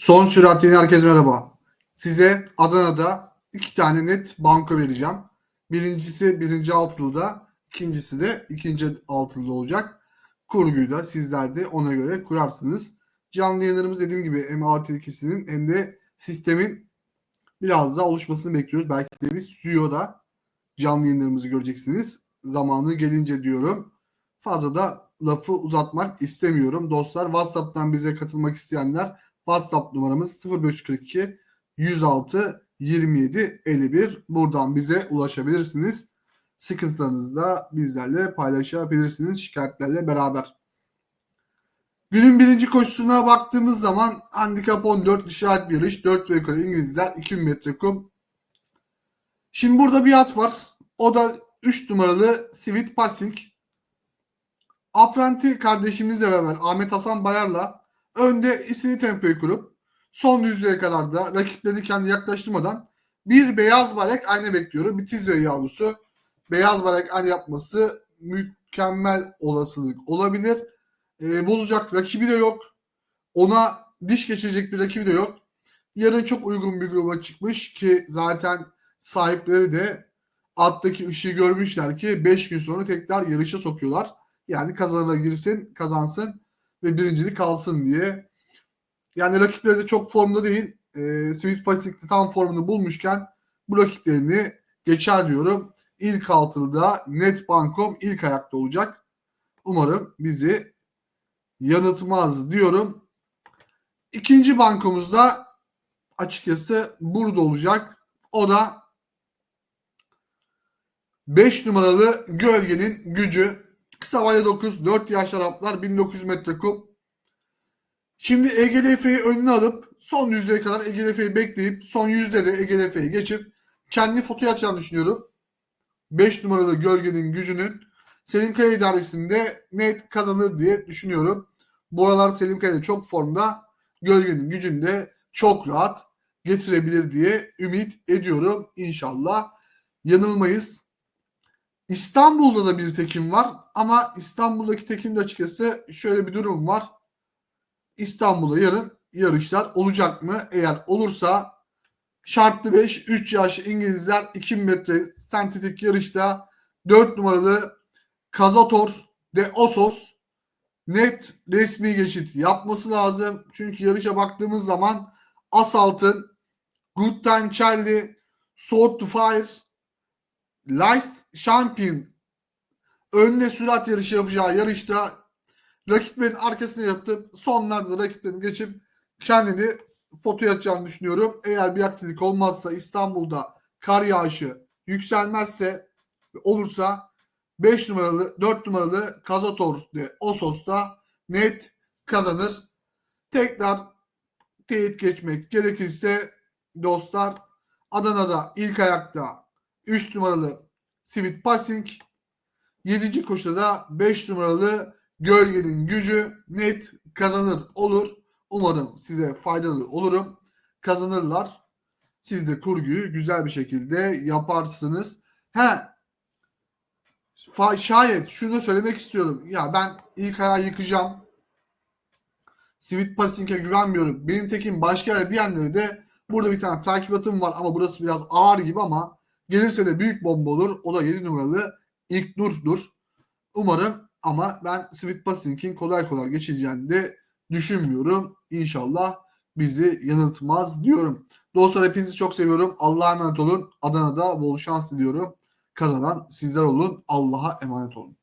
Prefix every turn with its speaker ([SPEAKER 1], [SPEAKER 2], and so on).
[SPEAKER 1] Son sürat yeni herkese merhaba. Size Adana'da iki tane net banko vereceğim. Birincisi birinci altılıda, ikincisi de ikinci altılıda olacak. Kurguyu da sizler de ona göre kurarsınız. Canlı yayınlarımız dediğim gibi hem artı ikisinin hem de sistemin biraz daha oluşmasını bekliyoruz. Belki de bir stüdyoda canlı yayınlarımızı göreceksiniz. Zamanı gelince diyorum. Fazla da lafı uzatmak istemiyorum. Dostlar WhatsApp'tan bize katılmak isteyenler WhatsApp numaramız 0542 106 27 51. Buradan bize ulaşabilirsiniz. Sıkıntılarınızı da bizlerle paylaşabilirsiniz şikayetlerle beraber. Günün birinci koşusuna baktığımız zaman handikap 14 işaret bir yarış 4 ve yukarı İngilizler 2000 metre kum. Şimdi burada bir at var. O da 3 numaralı Sweet Passing. Apranti kardeşimizle beraber Ahmet Hasan Bayar'la önde istediği tempoyu kurup son yüzeye kadar da rakiplerini kendi yaklaştırmadan bir beyaz barek aynı bekliyorum. Bir Tizve yavrusu beyaz barek aynı yapması mükemmel olasılık olabilir. Ee, bozacak rakibi de yok. Ona diş geçirecek bir rakibi de yok. Yarın çok uygun bir gruba çıkmış ki zaten sahipleri de alttaki ışığı görmüşler ki 5 gün sonra tekrar yarışa sokuyorlar. Yani kazanına girsin, kazansın ve birincilik kalsın diye. Yani rakipleri de çok formda değil. E, Sweet Pacific'te tam formunu bulmuşken bu rakiplerini geçer diyorum. İlk altılıda net bankom ilk ayakta olacak. Umarım bizi yanıltmaz diyorum. İkinci bankomuzda açıkçası burada olacak. O da 5 numaralı gölgenin gücü. Kısa vale 9, 4 yaş Araplar 1900 metre kum. Şimdi EGLF'yi önüne alıp son yüzdeye kadar EGLF'yi bekleyip son yüzde de EGLF'yi geçip kendi fotoğraf atacağını düşünüyorum. 5 numaralı gölgenin gücünün Selim Kaya idaresinde net kazanır diye düşünüyorum. Bu aralar Selim Kaya çok formda. Gölgenin gücünü de çok rahat getirebilir diye ümit ediyorum. İnşallah yanılmayız. İstanbul'da da bir tekim var ama İstanbul'daki tekimde açıkçası şöyle bir durum var. İstanbul'da yarın yarışlar olacak mı? Eğer olursa şartlı 5 3 yaş İngilizler 2000 metre sentetik yarışta 4 numaralı Kazator de Osos net resmi geçit yapması lazım. Çünkü yarışa baktığımız zaman Asalt'ın Good Time Charlie, Sword to Fire, Light Champion önde sürat yarışı yapacağı yarışta rakiplerin arkasına yapıp sonlarda da rakiplerini geçip kendini foto atacağını düşünüyorum. Eğer bir aksilik olmazsa İstanbul'da kar yağışı yükselmezse olursa 5 numaralı 4 numaralı Kazator de Osos'ta net kazanır. Tekrar teyit geçmek gerekirse dostlar Adana'da ilk ayakta 3 numaralı Sweet Passing 7. koşuda da 5 numaralı Gölgenin gücü net kazanır olur. Umarım size faydalı olurum. Kazanırlar. Siz de kurguyu güzel bir şekilde yaparsınız. He fa- şayet şunu söylemek istiyorum. Ya ben ilk ayağı yıkacağım. Sweet Passing'e güvenmiyorum. Benim tekim başka yere diyenleri de burada bir tane takip atım var ama burası biraz ağır gibi ama gelirse de büyük bomba olur. O da 7 numaralı ilk Nur'dur. Umarım ama ben Sweet Passing'in kolay kolay geçeceğini de düşünmüyorum. İnşallah bizi yanıltmaz diyorum. Dostlar hepinizi çok seviyorum. Allah'a emanet olun. Adana'da bol şans diliyorum. Kazanan sizler olun. Allah'a emanet olun.